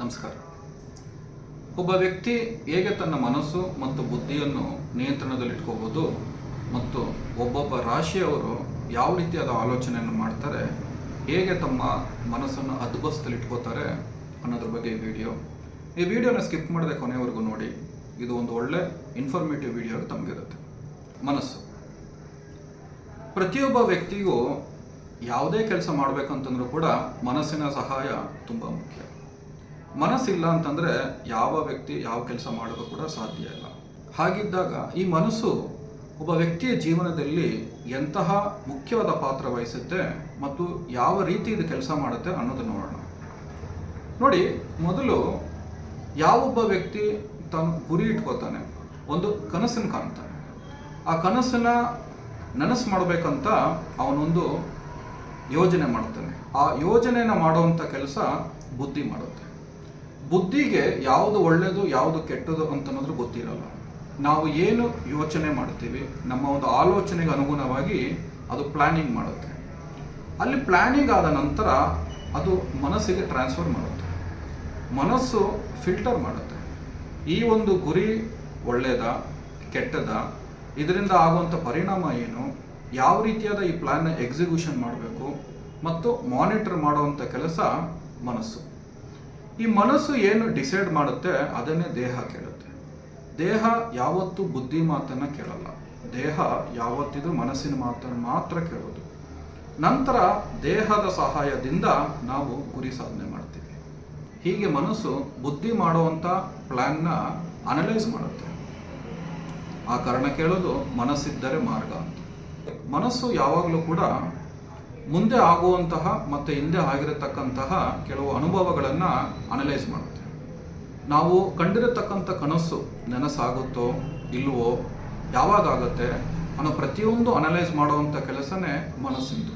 ನಮಸ್ಕಾರ. ಒಬ್ಬ ವ್ಯಕ್ತಿ ಹೇಗೆ ತನ್ನ ಮನಸ್ಸು ಮತ್ತು ಬುದ್ಧಿಯನ್ನು ನಿಯಂತ್ರಣದಲ್ಲಿಟ್ಕೋಬೋದು ಮತ್ತು ಒಬ್ಬೊಬ್ಬ ರಾಶಿಯವರು ಯಾವ ರೀತಿಯಾದ ಆಲೋಚನೆಯನ್ನು ಮಾಡ್ತಾರೆ, ಹೇಗೆ ತಮ್ಮ ಮನಸ್ಸನ್ನು ಹದ್ಬಸ್ತಲ್ಲಿ ಇಟ್ಕೋತಾರೆ ಅನ್ನೋದ್ರ ಬಗ್ಗೆ ಈ ವಿಡಿಯೋ. ಈ ವಿಡಿಯೋನ ಸ್ಕಿಪ್ ಮಾಡದೆ ಕೊನೆಯವರೆಗೂ ನೋಡಿ. ಇದು ಒಂದು ಒಳ್ಳೆ ಇನ್ಫಾರ್ಮೇಟಿವ್ ವಿಡಿಯೋ ತಮಗಿರುತ್ತೆ. ಮನಸ್ಸು. ಪ್ರತಿಯೊಬ್ಬ ವ್ಯಕ್ತಿಗೂ ಯಾವುದೇ ಕೆಲಸ ಮಾಡಬೇಕಂತಂದ್ರೂ ಕೂಡ ಮನಸ್ಸಿನ ಸಹಾಯ ತುಂಬ ಮುಖ್ಯ. ಮನಸ್ಸಿಲ್ಲ ಅಂತಂದರೆ ಯಾವ ವ್ಯಕ್ತಿ ಯಾವ ಕೆಲಸ ಮಾಡೋದು ಕೂಡ ಸಾಧ್ಯ ಇಲ್ಲ. ಹಾಗಿದ್ದಾಗ ಈ ಮನಸ್ಸು ಒಬ್ಬ ವ್ಯಕ್ತಿಯ ಜೀವನದಲ್ಲಿ ಎಂತಹ ಮುಖ್ಯವಾದ ಪಾತ್ರ ವಹಿಸುತ್ತೆ ಮತ್ತು ಯಾವ ರೀತಿ ಇದು ಕೆಲಸ ಮಾಡುತ್ತೆ ಅನ್ನೋದು ನೋಡೋಣ. ನೋಡಿ, ಮೊದಲು ಯಾವೊಬ್ಬ ವ್ಯಕ್ತಿ ತನ್ನ ಗುರಿ ಇಟ್ಕೋತಾನೆ? ಒಂದು ಕನಸನ್ನು ಕಾಣ್ತಾನೆ. ಆ ಕನಸನ್ನ ನನಸು ಮಾಡಬೇಕಂತ ಅವನೊಂದು ಯೋಜನೆ ಮಾಡ್ತಾನೆ. ಆ ಯೋಜನೆಯನ್ನು ಮಾಡುವಂಥ ಕೆಲಸ ಬುದ್ಧಿ ಮಾಡುತ್ತೆ. ಬುದ್ಧಿಗೆ ಯಾವುದು ಒಳ್ಳೆಯದು ಯಾವುದು ಕೆಟ್ಟದು ಅಂತ ಅನ್ನೋದ್ರ ಗೊತ್ತಿರಲ್ಲ. ನಾವು ಏನು ಯೋಚನೆ ಮಾಡ್ತೀವಿ, ನಮ್ಮ ಒಂದು ಆಲೋಚನೆಗೆ ಅನುಗುಣವಾಗಿ ಅದು ಪ್ಲಾನಿಂಗ್ ಮಾಡುತ್ತೆ. ಅಲ್ಲಿ ಪ್ಲಾನಿಂಗ್ ಆದ ನಂತರ ಅದು ಮನಸ್ಸಿಗೆ ಟ್ರಾನ್ಸ್ಫರ್ ಮಾಡುತ್ತೆ. ಮನಸ್ಸು ಫಿಲ್ಟರ್ ಮಾಡುತ್ತೆ. ಈ ಒಂದು ಗುರಿ ಒಳ್ಳೆಯದ ಕೆಟ್ಟದ, ಇದರಿಂದ ಆಗುವಂಥ ಪರಿಣಾಮ ಏನು, ಯಾವ ರೀತಿಯಾದ ಈ ಪ್ಲ್ಯಾನ್ನ ಎಕ್ಸಿಕ್ಯೂಷನ್ ಮಾಡಬೇಕು, ಮತ್ತು ಮಾನಿಟರ್ ಮಾಡುವಂಥ ಕೆಲಸ ಮನಸ್ಸು. ಈ ಮನಸ್ಸು ಏನು ಡಿಸೈಡ್ ಮಾಡುತ್ತೆ, ಅದನ್ನೇ ದೇಹ ಕೇಳುತ್ತೆ. ದೇಹ ಯಾವತ್ತೂ ಬುದ್ಧಿ ಮಾತನ್ನು ಕೇಳಲ್ಲ. ದೇಹ ಯಾವತ್ತಿದ್ರೂ ಮನಸ್ಸಿನ ಮಾತನ್ನು ಮಾತ್ರ ಕೇಳೋದು. ನಂತರ ದೇಹದ ಸಹಾಯದಿಂದ ನಾವು ಗುರಿ ಸಾಧನೆ ಮಾಡ್ತೀವಿ. ಹೀಗೆ ಮನಸ್ಸು ಬುದ್ಧಿ ಮಾಡುವಂಥ ಪ್ಲ್ಯಾನ್ನ ಅನಲೈಸ್ ಮಾಡುತ್ತೆ. ಆ ಕಾರಣ ಕೇಳೋದು ಮನಸ್ಸಿದ್ದರೆ ಮಾರ್ಗ ಅಂತ. ಮನಸ್ಸು ಯಾವಾಗಲೂ ಕೂಡ ಮುಂದೆ ಆಗುವಂತಹ ಮತ್ತು ಹಿಂದೆ ಆಗಿರತಕ್ಕಂತಹ ಕೆಲವು ಅನುಭವಗಳನ್ನು ಅನಲೈಸ್ ಮಾಡುತ್ತೆ. ನಾವು ಕಂಡಿರತಕ್ಕಂಥ ಕನಸು ನೆನಸಾಗುತ್ತೋ ಇಲ್ಲವೋ ಯಾವಾಗ ಆಗುತ್ತೆ ಅನ್ನೋ ಪ್ರತಿಯೊಂದು ಅನಲೈಸ್ ಮಾಡುವಂಥ ಕೆಲಸನೇ ಮನಸ್ಸಿಂದು.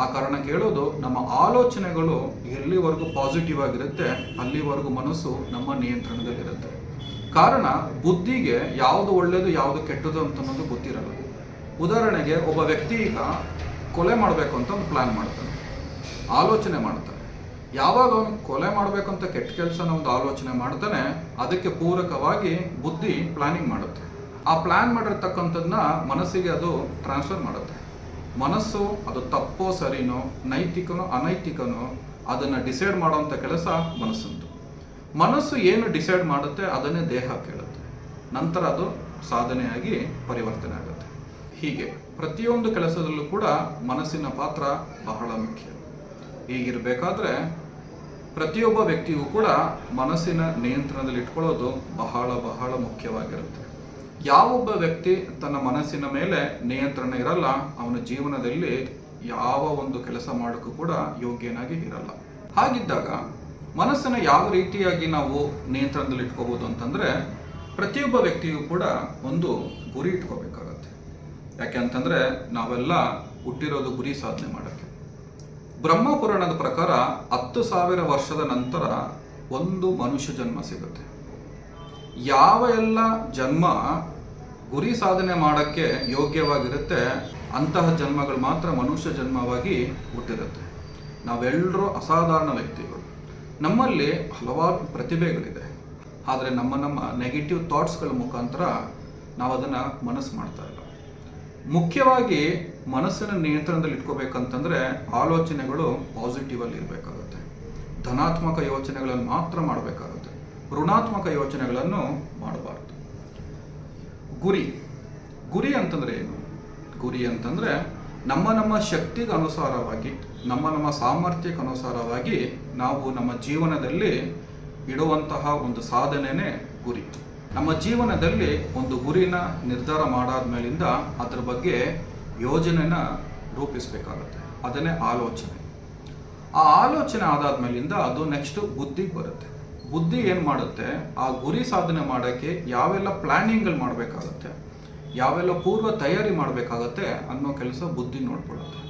ಆ ಕಾರಣ ಕೇಳೋದು ನಮ್ಮ ಆಲೋಚನೆಗಳು ಎಲ್ಲಿವರೆಗೂ ಪಾಸಿಟಿವ್ ಆಗಿರುತ್ತೆ, ಅಲ್ಲಿವರೆಗೂ ಮನಸ್ಸು ನಮ್ಮ ನಿಯಂತ್ರಣದಲ್ಲಿರುತ್ತೆ. ಕಾರಣ ಬುದ್ಧಿಗೆ ಯಾವುದು ಒಳ್ಳೆಯದು ಯಾವುದು ಕೆಟ್ಟದು ಅಂತ ಅನ್ನೋದು ಗೊತ್ತಿರಲ್ಲ. ಉದಾಹರಣೆಗೆ ಒಬ್ಬ ವ್ಯಕ್ತಿ ಈಗ ಕೊಲೆ ಮಾಡಬೇಕು ಅಂತ ಒಂದು ಪ್ಲ್ಯಾನ್ ಮಾಡ್ತಾನೆ. ಆಲೋಚನೆ ಮಾಡ್ತಾನೆ. ಯಾವಾಗ ಅವನು ಕೊಲೆ ಮಾಡಬೇಕಂತ ಕೆಟ್ಟ ಕೆಲಸನ ಒಂದು ಆಲೋಚನೆ ಮಾಡ್ತಾನೆ, ಅದಕ್ಕೆ ಪೂರಕವಾಗಿ ಬುದ್ಧಿ ಪ್ಲಾನಿಂಗ್ ಮಾಡುತ್ತೆ. ಆ ಪ್ಲ್ಯಾನ್ ಮಾಡಿರ್ತಕ್ಕಂಥದ್ದನ್ನ ಮನಸ್ಸಿಗೆ ಅದು ಟ್ರಾನ್ಸ್ಫರ್ ಮಾಡುತ್ತೆ. ಮನಸ್ಸು ಅದು ತಪ್ಪೋ ಸರಿನೋ, ನೈತಿಕನೋ, ಅನೈತಿಕನೋ, ಅದನ್ನು ಡಿಸೈಡ್ ಮಾಡುವಂಥ ಕೆಲಸ ಮನಸ್ಸಂತು. ಮನಸ್ಸು ಏನು ಡಿಸೈಡ್ ಮಾಡುತ್ತೆ, ಅದನ್ನೇ ದೇಹ ಕೇಳುತ್ತೆ. ನಂತರ ಅದು ಸಾಧನೆಯಾಗಿ ಪರಿವರ್ತನೆ ಆಗುತ್ತೆ. ಹೀಗೆ. ಪ್ರತಿಯೊಂದು ಕೆಲಸದಲ್ಲೂ ಕೂಡ ಮನಸ್ಸಿನ ಪಾತ್ರ ಬಹಳ ಮುಖ್ಯ. ಹೀಗಿರಬೇಕಾದ್ರೆ ಪ್ರತಿಯೊಬ್ಬ ವ್ಯಕ್ತಿಯೂ ಕೂಡ ಮನಸ್ಸಿನ ನಿಯಂತ್ರಣದಲ್ಲಿ ಇಟ್ಕೊಳ್ಳೋದು ಬಹಳ ಬಹಳ ಮುಖ್ಯವಾಗಿರುತ್ತೆ. ಯಾವೊಬ್ಬ ವ್ಯಕ್ತಿ ತನ್ನ ಮನಸ್ಸಿನ ಮೇಲೆ ನಿಯಂತ್ರಣ ಇರಲ್ಲ, ಅವನ ಜೀವನದಲ್ಲಿ ಯಾವ ಒಂದು ಕೆಲಸ ಮಾಡೋಕ್ಕೂ ಕೂಡ ಯೋಗ್ಯನಾಗಿ ಇರಲ್ಲ. ಹಾಗಿದ್ದಾಗ ಮನಸ್ಸನ್ನು ಯಾವ ರೀತಿಯಾಗಿ ನಾವು ನಿಯಂತ್ರಣದಲ್ಲಿ ಇಟ್ಕೋಬೋದು ಅಂತಂದರೆ ಪ್ರತಿಯೊಬ್ಬ ವ್ಯಕ್ತಿಯೂ ಕೂಡ ಒಂದು ಗುರಿ ಇಟ್ಕೋಬೇಕಾಗತ್ತೆ. ಯಾಕೆ ಅಂತಂದರೆ ನಾವೆಲ್ಲ ಹುಟ್ಟಿರೋದು ಗುರಿ ಸಾಧನೆ ಮಾಡೋಕ್ಕೆ. ಬ್ರಹ್ಮಪುರಾಣದ ಪ್ರಕಾರ ಹತ್ತು ಸಾವಿರ ವರ್ಷದ ನಂತರ ಒಂದು ಮನುಷ್ಯ ಜನ್ಮ ಸಿಗುತ್ತೆ. ಯಾವ ಎಲ್ಲ ಜನ್ಮ ಗುರಿ ಸಾಧನೆ ಮಾಡೋಕ್ಕೆ ಯೋಗ್ಯವಾಗಿರುತ್ತೆ, ಅಂತಹ ಜನ್ಮಗಳು ಮಾತ್ರ ಮನುಷ್ಯ ಜನ್ಮವಾಗಿ ಹುಟ್ಟಿರುತ್ತೆ. ನಾವೆಲ್ಲರೂ ಅಸಾಧಾರಣ ವ್ಯಕ್ತಿಗಳು. ನಮ್ಮಲ್ಲಿ ಹಲವಾರು ಪ್ರತಿಭೆಗಳಿದೆ. ಆದರೆ ನಮ್ಮ ನಮ್ಮ ನೆಗೆಟಿವ್ ಥಾಟ್ಸ್ಗಳ ಮುಖಾಂತರ ನಾವು ಅದನ್ನು ಮನಸ್ಸು ಮಾಡ್ತಾ ಇಲ್ಲ. ಮುಖ್ಯವಾಗಿ ಮನಸ್ಸಿನ ನಿಯಂತ್ರಣದಲ್ಲಿ ಇಟ್ಕೋಬೇಕಂತಂದ್ರೆ ಆಲೋಚನೆಗಳು ಪಾಸಿಟಿವ್ ಅಲ್ಲಿ ಇರಬೇಕಾಗುತ್ತೆ. ಧನಾತ್ಮಕ ಯೋಚನೆಗಳನ್ನು ಮಾತ್ರ ಮಾಡಬೇಕಾಗುತ್ತೆ. ಋಣಾತ್ಮಕ ಯೋಚನೆಗಳನ್ನು ಮಾಡಬಾರ್ದು. ಗುರಿ. ಗುರಿ ಅಂತಂದ್ರೆ ಏನು? ಗುರಿ ಅಂತಂದ್ರೆ ನಮ್ಮ ನಮ್ಮ ಶಕ್ತಿಗೆ ಅನುಸಾರವಾಗಿ, ನಮ್ಮ ನಮ್ಮ ಸಾಮರ್ಥ್ಯಕ್ಕೆ ಅನುಸಾರವಾಗಿ ನಾವು ನಮ್ಮ ಜೀವನದಲ್ಲಿ ಇಡುವಂತಹ ಒಂದು ಸಾಧನೆನೇ ಗುರಿ. ನಮ್ಮ ಜೀವನದಲ್ಲಿ ಒಂದು ಗುರಿನ ನಿರ್ಧಾರ ಮಾಡಾದ ಮೇಲಿಂದ ಅದರ ಬಗ್ಗೆ ಯೋಜನೆನ ರೂಪಿಸಬೇಕಾಗುತ್ತೆ. ಅದನ್ನೇ ಆಲೋಚನೆ. ಆ ಆಲೋಚನೆ ಆದಾದ ಮೇಲಿಂದ ಅದು ನೆಕ್ಸ್ಟ್ ಬುದ್ಧಿಗೆ ಬರುತ್ತೆ. ಬುದ್ಧಿ ಏನು ಮಾಡುತ್ತೆ? ಆ ಗುರಿ ಸಾಧನೆ ಮಾಡೋಕ್ಕೆ ಯಾವೆಲ್ಲ ಪ್ಲ್ಯಾನಿಂಗ್ಗಳು ಮಾಡಬೇಕಾಗುತ್ತೆ? ಯಾವೆಲ್ಲ ಪೂರ್ವ ತಯಾರಿ ಮಾಡಬೇಕಾಗತ್ತೆ ಅನ್ನೋ ಕೆಲಸ ಬುದ್ಧಿ ನೋಡ್ಕೊಳ್ಳುತ್ತೆ.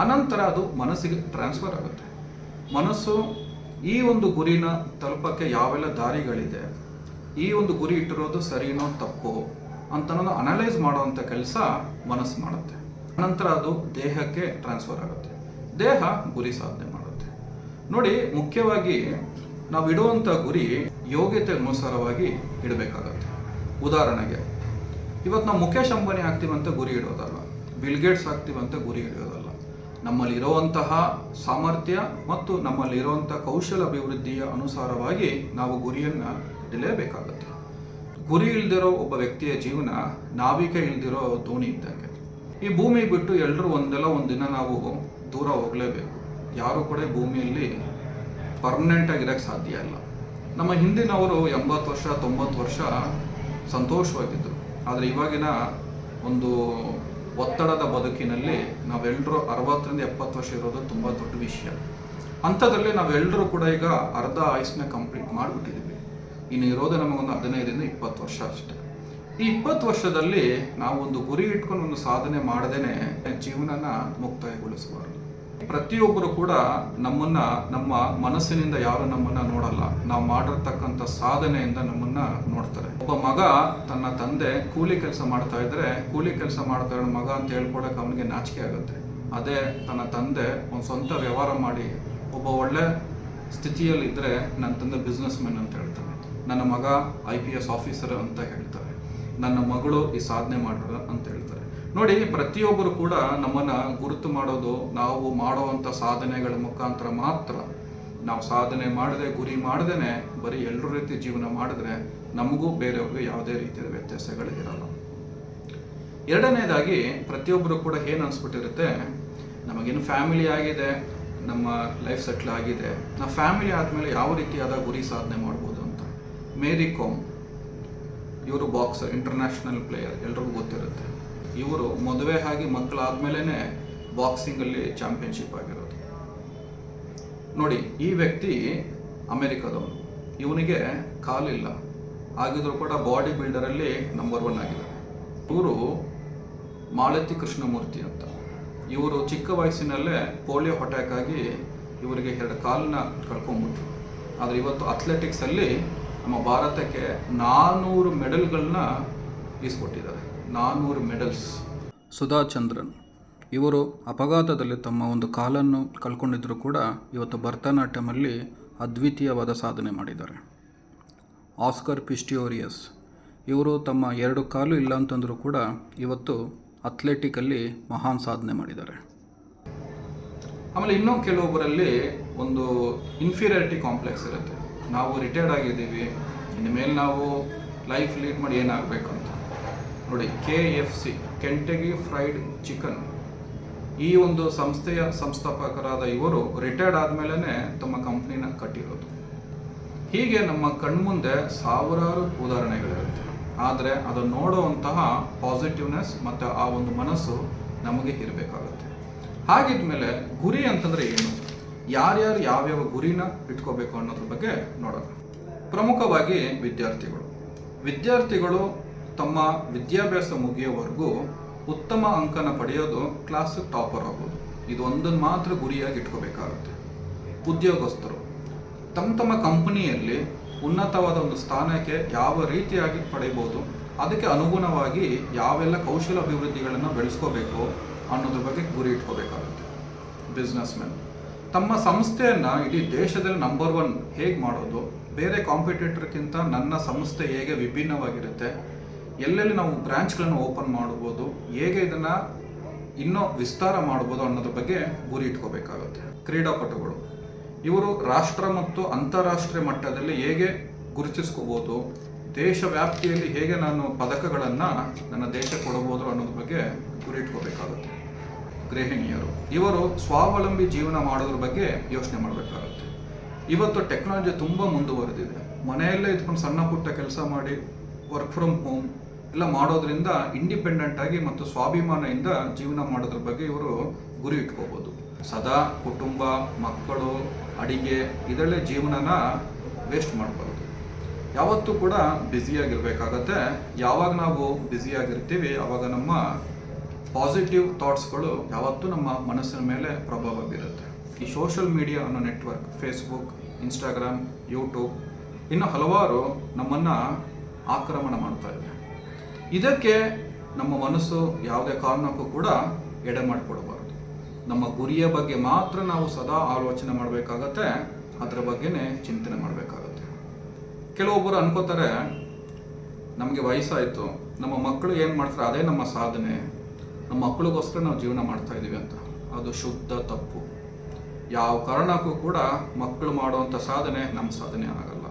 ಅನಂತರ ಅದು ಮನಸ್ಸಿಗೆ ಟ್ರಾನ್ಸ್ಫರ್ ಆಗುತ್ತೆ. ಮನಸ್ಸು ಈ ಒಂದು ಗುರಿನ ತಲುಪಕ್ಕೆ ಯಾವೆಲ್ಲ ದಾರಿಗಳಿದೆ? ಈ ಒಂದು ಗುರಿ ಇಟ್ಟಿರೋದು ಸರಿನೋ ತಪ್ಪೋ ಅಂತ ಅನಲೈಸ್ ಮಾಡುವಂಥ ಕೆಲಸ ಮನಸ್ಸು ಮಾಡುತ್ತೆ. ನಂತರ ಅದು ದೇಹಕ್ಕೆ ಟ್ರಾನ್ಸ್ಫರ್ ಆಗುತ್ತೆ. ದೇಹ ಗುರಿ ಸಾಧನೆ ಮಾಡುತ್ತೆ. ನೋಡಿ, ಮುಖ್ಯವಾಗಿ ನಾವು ಇಡುವಂಥ ಗುರಿ ಯೋಗ್ಯತೆ ಅನುಸಾರವಾಗಿ ಇಡಬೇಕಾಗತ್ತೆ. ಉದಾಹರಣೆಗೆ, ಇವತ್ತು ನಾವು ಮುಖೇಶ್ ಅಂಬಾನಿ ಆಗ್ತೀವಂತ ಗುರಿ ಇಡೋದಲ್ಲ ಬಿಲ್ಗೇಟ್ಸ್ ಆಗ್ತೀವಂತ ಗುರಿ ಇಡೋದಲ್ಲ, ನಮ್ಮಲ್ಲಿ ಇರುವಂತಹ ಸಾಮರ್ಥ್ಯ ಮತ್ತು ನಮ್ಮಲ್ಲಿ ಇರುವಂತಹ ಕೌಶಲ ಅಭಿವೃದ್ಧಿಯ ಅನುಸಾರವಾಗಿ ನಾವು ಗುರಿಯನ್ನು ಇಡಲೇಬೇಕಾಗತ್ತೆ ಗುರಿ ಇಲ್ದಿರೋ ಒಬ್ಬ ವ್ಯಕ್ತಿಯ ಜೀವನ ನಾವಿಕ ಇಲ್ದಿರೋ ದೋಣಿ ಇದ್ದಂಗೆ. ಈ ಭೂಮಿ ಬಿಟ್ಟು ಎಲ್ಲರೂ ಒಂದೆಲ್ಲ ಒಂದಿನ ನಾವು ದೂರ ಹೋಗಲೇಬೇಕು. ಯಾರೂ ಕೂಡ ಭೂಮಿಯಲ್ಲಿ ಪರ್ಮನೆಂಟ್ ಆಗಿರೋಕ್ಕೆ ಸಾಧ್ಯ ಇಲ್ಲ. ನಮ್ಮ ಹಿಂದಿನವರು ಎಂಬತ್ತು ವರ್ಷ, ತೊಂಬತ್ತು ವರ್ಷ ಸಂತೋಷವಾಗಿದ್ದರು. ಆದರೆ ಇವಾಗಿನ ಒಂದು ಒತ್ತಡದ ಬದುಕಿನಲ್ಲಿ ನಾವೆಲ್ಲರೂ ಅರವತ್ತರಿಂದ ಎಪ್ಪತ್ತು ವರ್ಷ ಇರೋದು ತುಂಬ ದೊಡ್ಡ ವಿಷಯ. ಅಂಥದ್ರಲ್ಲಿ ನಾವೆಲ್ಲರೂ ಕೂಡ ಈಗ ಅರ್ಧ ಆಯುಸ್ನ ಕಂಪ್ಲೀಟ್ ಮಾಡಿಬಿಟ್ಟಿದ್ದೀವಿ ಇನ್ನು ಇರೋದು ನಮಗೊಂದು ಹದಿನೈದರಿಂದ ಇಪ್ಪತ್ತು ವರ್ಷ ಅಷ್ಟೆ ಈ ಇಪ್ಪತ್ತು ವರ್ಷದಲ್ಲಿ ನಾವು ಒಂದು ಗುರಿ ಇಟ್ಕೊಂಡು ಒಂದು ಸಾಧನೆ ಮಾಡದೇನೆ ಜೀವನನ ಮುಕ್ತಾಯಗೊಳಿಸಬಾರದು. ಪ್ರತಿಯೊಬ್ಬರು ಕೂಡ ನಮ್ಮನ್ನ, ನಮ್ಮ ಮನಸ್ಸಿನಿಂದ ಯಾರು ನಮ್ಮನ್ನ ನೋಡಲ್ಲ. ನಾವು ಮಾಡಿರ್ತಕ್ಕಂಥ ಸಾಧನೆಯಿಂದ ನಮ್ಮನ್ನ ನೋಡ್ತಾರೆ. ಒಬ್ಬ ಮಗ ತನ್ನ ತಂದೆ ಕೂಲಿ ಕೆಲಸ ಮಾಡ್ತಾ ಇದ್ರೆ, ಕೂಲಿ ಕೆಲಸ ಮಾಡ್ತಾ ಇರೋ ಮಗ ಅಂತ ಹೇಳ್ಕೊಡಕ್ಕೆ ಅವನಿಗೆ ನಾಚಿಕೆ ಆಗುತ್ತೆ. ಅದೇ ತನ್ನ ತಂದೆ ಒಂದು ಸ್ವಂತ ವ್ಯವಹಾರ ಮಾಡಿ, ಒಬ್ಬ ಒಳ್ಳೆ ಸ್ಥಿತಿಯಲ್ಲಿ ಇದ್ರೆ ನನ್ನ ತಂದೆ ಬಿಸ್ನೆಸ್ ಮ್ಯಾನ್ ಅಂತ ಹೇಳ್ತಾನೆ ನನ್ನ ಮಗ ಐ ಪಿ ಎಸ್ ಆಫೀಸರ್ ಅಂತ ಹೇಳ್ತಾರೆ. ನನ್ನ ಮಗಳು ಈ ಸಾಧನೆ ಮಾಡ್ರ ಅಂತ ಹೇಳ್ತಾರೆ. ನೋಡಿ, ಪ್ರತಿಯೊಬ್ಬರು ಕೂಡ ನಮ್ಮನ್ನ ಗುರುತು ಮಾಡೋದು, ನಾವು ಮಾಡುವಂಥ ಸಾಧನೆಗಳ ಮುಖಾಂತರ ಮಾತ್ರ. ನಾವು ಸಾಧನೆ ಮಾಡದೆ, ಗುರಿ ಮಾಡದೇನೆ, ಬರೀ ಎಲ್ಲರ ರೀತಿ ಜೀವನ ಮಾಡಿದ್ರೆ ನಮಗೂ ಬೇರೆಯವ್ರಿಗೂ ಯಾವುದೇ ರೀತಿಯ ವ್ಯತ್ಯಾಸಗಳಿರಲ್ಲ. ಎರಡನೇದಾಗಿ, ಪ್ರತಿಯೊಬ್ಬರು ಕೂಡ ಏನು ಅನ್ಸ್ಬಿಟ್ಟಿರುತ್ತೆ? ನಮಗೇನು ಫ್ಯಾಮಿಲಿ ಆಗಿದೆ, ನಮ್ಮ ಲೈಫ್ ಸೆಟ್ಲ್ ಆಗಿದೆ. ನಾವು ಫ್ಯಾಮಿಲಿ ಆದಮೇಲೆ ಯಾವ ರೀತಿಯಾದ ಗುರಿ ಸಾಧನೆ ಮಾಡ್ಬೋದು? ಮೇರಿ ಕೋಮ್ ಇವರು ಬಾಕ್ಸರ್ ಇಂಟರ್ನ್ಯಾಷನಲ್ ಪ್ಲೇಯರ್ ಎಲ್ರಿಗೂ ಗೊತ್ತಿರುತ್ತೆ. ಇವರು ಮದುವೆ ಆಗಿ ಮಕ್ಕಳಾದ್ಮೇಲೆ ಬಾಕ್ಸಿಂಗಲ್ಲಿ ಚಾಂಪಿಯನ್ಶಿಪ್ ಆಗಿರೋದು. ನೋಡಿ, ಈ ವ್ಯಕ್ತಿ ಅಮೆರಿಕದವನು. ಇವನಿಗೆ ಕಾಲಿಲ್ಲ. ಆಗಿದ್ರು ಕೂಡ ಬಾಡಿ ಬಿಲ್ಡರಲ್ಲಿ ನಂಬರ್ ಒನ್ ಆಗಿದ್ದಾರೆ ಇವರು ಮಾಳತಿ ಕೃಷ್ಣಮೂರ್ತಿ ಅಂತ. ಇವರು ಚಿಕ್ಕ ವಯಸ್ಸಿನಲ್ಲೇ ಪೋಲಿಯೋ ಅಟ್ಯಾಕ್ ಆಗಿ ಇವರಿಗೆ ಎರಡು ಕಾಲನ್ನ ಕಳ್ಕೊಂಬಿಟ್ರು ಆದರೆ ಇವತ್ತು ಅಥ್ಲೆಟಿಕ್ಸಲ್ಲಿ ನಮ್ಮ ಭಾರತಕ್ಕೆ ನಾನ್ನೂರು ಮೆಡಲ್ಗಳನ್ನ ಈಸ್ಕೊಟ್ಟಿದ್ದಾರೆ. ನಾನ್ನೂರು ಮೆಡಲ್ಸ್. ಸುಧಾ ಚಂದ್ರನ್ ಇವರು ಅಪಘಾತದಲ್ಲಿ ತಮ್ಮ ಒಂದು ಕಾಲನ್ನು ಕಳ್ಕೊಂಡಿದ್ದರೂ ಕೂಡ ಇವತ್ತು ಭರತನಾಟ್ಯಮಲ್ಲಿ ಅದ್ವಿತೀಯವಾದ ಸಾಧನೆ ಮಾಡಿದ್ದಾರೆ. ಆಸ್ಕರ್ ಪಿಸ್ಟಿಯೋರಿಯಸ್, ಇವರು ತಮ್ಮ ಎರಡು ಕಾಲು ಇಲ್ಲ ಅಂತಂದರೂ ಕೂಡ ಇವತ್ತು ಅಥ್ಲೆಟಿಕಲ್ಲಿ ಮಹಾನ್ ಸಾಧನೆ ಮಾಡಿದ್ದಾರೆ. ಆಮೇಲೆ ಇನ್ನೂ ಕೆಲವೊಬ್ಬರಲ್ಲಿ ಒಂದು ಇನ್ಫೀರಿಯಾರಿಟಿ ಕಾಂಪ್ಲೆಕ್ಸ್ ಇರುತ್ತೆ. ನಾವು ರಿಟೈರ್ಡ್ ಆಗಿದ್ದೀವಿ. ಮೇಲೆ ನಾವು ಲೈಫ್ ಲೀಡ್ ಮಾಡಿ ಏನಾಗಬೇಕು ಅಂತ. ನೋಡಿ K F C Kentucky fried chicken ಈ ಒಂದು ಸಂಸ್ಥೆಯ ಸಂಸ್ಥಾಪಕರಾದ ಇವರು ರಿಟೈರ್ಡ್ ಆದಮೇಲೆ ತಮ್ಮ ಕಂಪ್ನಿನ ಕಟ್ಟಿರೋದು. ಹೀಗೆ ನಮ್ಮ ಕಣ್ಮುಂದೆ ಸಾವಿರಾರು ಉದಾಹರಣೆಗಳಿರುತ್ತೆ. ಆದರೆ ಅದನ್ನು ನೋಡುವಂತಹ ಪಾಸಿಟಿವ್ನೆಸ್ ಮತ್ತು ಆ ಒಂದು ಮನಸ್ಸು ನಮಗೆ ಇರಬೇಕಾಗುತ್ತೆ. ಹಾಗಿದ್ಮೇಲೆ ಗುರಿ ಅಂತಂದರೆ ಏನು? ಯಾರ್ಯಾರು ಯಾವ್ಯಾವ ಗುರಿನ ಇಟ್ಕೋಬೇಕು ಅನ್ನೋದ್ರ ಬಗ್ಗೆ ನೋಡೋಣ. ಪ್ರಮುಖವಾಗಿ ವಿದ್ಯಾರ್ಥಿಗಳು. ವಿದ್ಯಾರ್ಥಿಗಳು ತಮ್ಮ ವಿದ್ಯಾಭ್ಯಾಸ ಮುಗಿಯೋವರೆಗೂ ಉತ್ತಮ ಅಂಕನ ಪಡೆಯೋದು ಕ್ಲಾಸ್ ಟಾಪರ್ ಆಗೋದು ಇದು ಒಂದನ್ನು ಮಾತ್ರ ಗುರಿಯಾಗಿ ಇಟ್ಕೋಬೇಕಾಗುತ್ತೆ. ಉದ್ಯೋಗಸ್ಥರು. ತಮ್ಮ ತಮ್ಮ ಕಂಪನಿಯಲ್ಲಿ ಉನ್ನತವಾದ ಒಂದು ಸ್ಥಾನಕ್ಕೆ ಯಾವ ರೀತಿಯಾಗಿ ಪಡೆಯಬಹುದು, ಅದಕ್ಕೆ ಅನುಗುಣವಾಗಿ ಯಾವೆಲ್ಲ ಕೌಶಲ ಅಭಿವೃದ್ಧಿಗಳನ್ನು ಬೆಳೆಸ್ಕೋಬೇಕು ಅನ್ನೋದ್ರ ಬಗ್ಗೆ ಗುರಿ ಇಟ್ಕೋಬೇಕಾಗುತ್ತೆ. ಬಿಸ್ನೆಸ್ ತಮ್ಮ ಸಂಸ್ಥೆಯನ್ನು ಇಡೀ ದೇಶದಲ್ಲಿ ನಂಬರ್ ಒನ್ ಹೇಗೆ ಮಾಡೋದು? ಬೇರೆ ಕಾಂಪಿಟೇಟರ್ಗಿಂತ ನನ್ನ ಸಂಸ್ಥೆ ಹೇಗೆ ವಿಭಿನ್ನವಾಗಿರುತ್ತೆ? ಎಲ್ಲೆಲ್ಲಿ ನಾವು ಬ್ರಾಂಚ್ಗಳನ್ನು ಓಪನ್ ಮಾಡ್ಬೋದು? ಹೇಗೆ ಇದನ್ನು ಇನ್ನೂ ವಿಸ್ತಾರ ಮಾಡ್ಬೋದು ಅನ್ನೋದ್ರ ಬಗ್ಗೆ ಗುರಿ ಇಟ್ಕೋಬೇಕಾಗುತ್ತೆ. ಕ್ರೀಡಾಪಟುಗಳು. ಇವರು ರಾಷ್ಟ್ರ ಮತ್ತು ಅಂತಾರಾಷ್ಟ್ರೀಯ ಮಟ್ಟದಲ್ಲಿ ಹೇಗೆ ಗುರುತಿಸ್ಕೋಬೋದು? ದೇಶ ವ್ಯಾಪ್ತಿಯಲ್ಲಿ ಹೇಗೆ ನಾನು ಪದಕಗಳನ್ನು ನನ್ನ ದೇಶ ಕೊಡಬಹುದು ಅನ್ನೋದ್ರ ಬಗ್ಗೆ ಗುರಿ ಇಟ್ಕೋಬೇಕಾಗುತ್ತೆ. ಗೃಹಿಣಿಯರು. ಇವರು ಸ್ವಾವಲಂಬಿ ಜೀವನ ಮಾಡೋದ್ರ ಬಗ್ಗೆ ಯೋಚನೆ ಮಾಡಬೇಕಾಗುತ್ತೆ. ಇವತ್ತು ಟೆಕ್ನಾಲಜಿ ತುಂಬ ಮುಂದುವರೆದಿದೆ. ಮನೆಯಲ್ಲೇ ಇದ್ಕೊಂಡು ಸಣ್ಣ ಪುಟ್ಟ ಕೆಲಸ ಮಾಡಿ ವರ್ಕ್ ಫ್ರಮ್ ಹೋಮ್ ಎಲ್ಲ ಮಾಡೋದ್ರಿಂದ ಇಂಡಿಪೆಂಡೆಂಟ್ ಆಗಿ ಮತ್ತು ಸ್ವಾಭಿಮಾನದಿಂದ ಜೀವನ ಮಾಡೋದ್ರ ಬಗ್ಗೆ ಇವರು ಗುರಿ ಇಟ್ಕೋಬಹುದು ಸದಾ ಕುಟುಂಬ, ಮಕ್ಕಳು, ಅಡಿಗೆ ಇದರಲ್ಲೇ ಜೀವನನ ವೇಸ್ಟ್ ಮಾಡಬಾರ್ದು. ಯಾವತ್ತೂ ಕೂಡ ಬ್ಯುಸಿಯಾಗಿರ್ಬೇಕಾಗತ್ತೆ ಯಾವಾಗ ನಾವು ಬ್ಯುಸಿಯಾಗಿರ್ತೀವಿ ಆವಾಗ ನಮ್ಮ ಪಾಸಿಟಿವ್ ಥಾಟ್ಸ್ಗಳು ಯಾವತ್ತೂ ನಮ್ಮ ಮನಸ್ಸಿನ ಮೇಲೆ ಪ್ರಭಾವ ಬೀರುತ್ತೆ. ಈ ಸೋಷಲ್ ಮೀಡಿಯಾ ಅನ್ನೋ ನೆಟ್ವರ್ಕ್ ಫೇಸ್ಬುಕ್ ಇನ್ಸ್ಟಾಗ್ರಾಮ್ ಯೂಟ್ಯೂಬ್ ಇನ್ನು ಹಲವಾರು ನಮ್ಮನ್ನು ಆಕ್ರಮಣ ಮಾಡ್ತಾ ಇದೆ. ಇದಕ್ಕೆ ನಮ್ಮ ಮನಸ್ಸು ಯಾವುದೇ ಕಾರಣಕ್ಕೂ ಕೂಡ ಎಡೆ ಮಾಡಿಕೊಡಬಾರದು. ನಮ್ಮ ಗುರಿಯ ಬಗ್ಗೆ ಮಾತ್ರ ನಾವು ಸದಾ ಆಲೋಚನೆ ಮಾಡಬೇಕಾಗತ್ತೆ, ಅದರ ಬಗ್ಗೆನೇ ಚಿಂತನೆ ಮಾಡಬೇಕಾಗತ್ತೆ. ಕೆಲವೊಬ್ಬರು ಅನ್ಕೋತಾರೆ, ನಮಗೆ ವಯಸ್ಸಾಯಿತು, ನಮ್ಮ ಮಕ್ಕಳು ಏನು ಮಾಡ್ತಾರೆ, ಅದೇ ನಮ್ಮ ಸಾಧನೆ. ನಮ್ಮ ಮಕ್ಕಳಿಗೋಸ್ಕರ ನಾವು ಜೀವನ ಮಾಡ್ತಾ ಇದ್ದೀವಿ ಅಂತ. ಅದು ಶುದ್ಧ ತಪ್ಪು. ಯಾವ ಕಾರಣಕ್ಕೂ ಕೂಡ ಮಕ್ಕಳು ಮಾಡುವಂಥ ಸಾಧನೆ ನಮ್ಮ ಸಾಧನೆ ಆಗಲ್ಲ.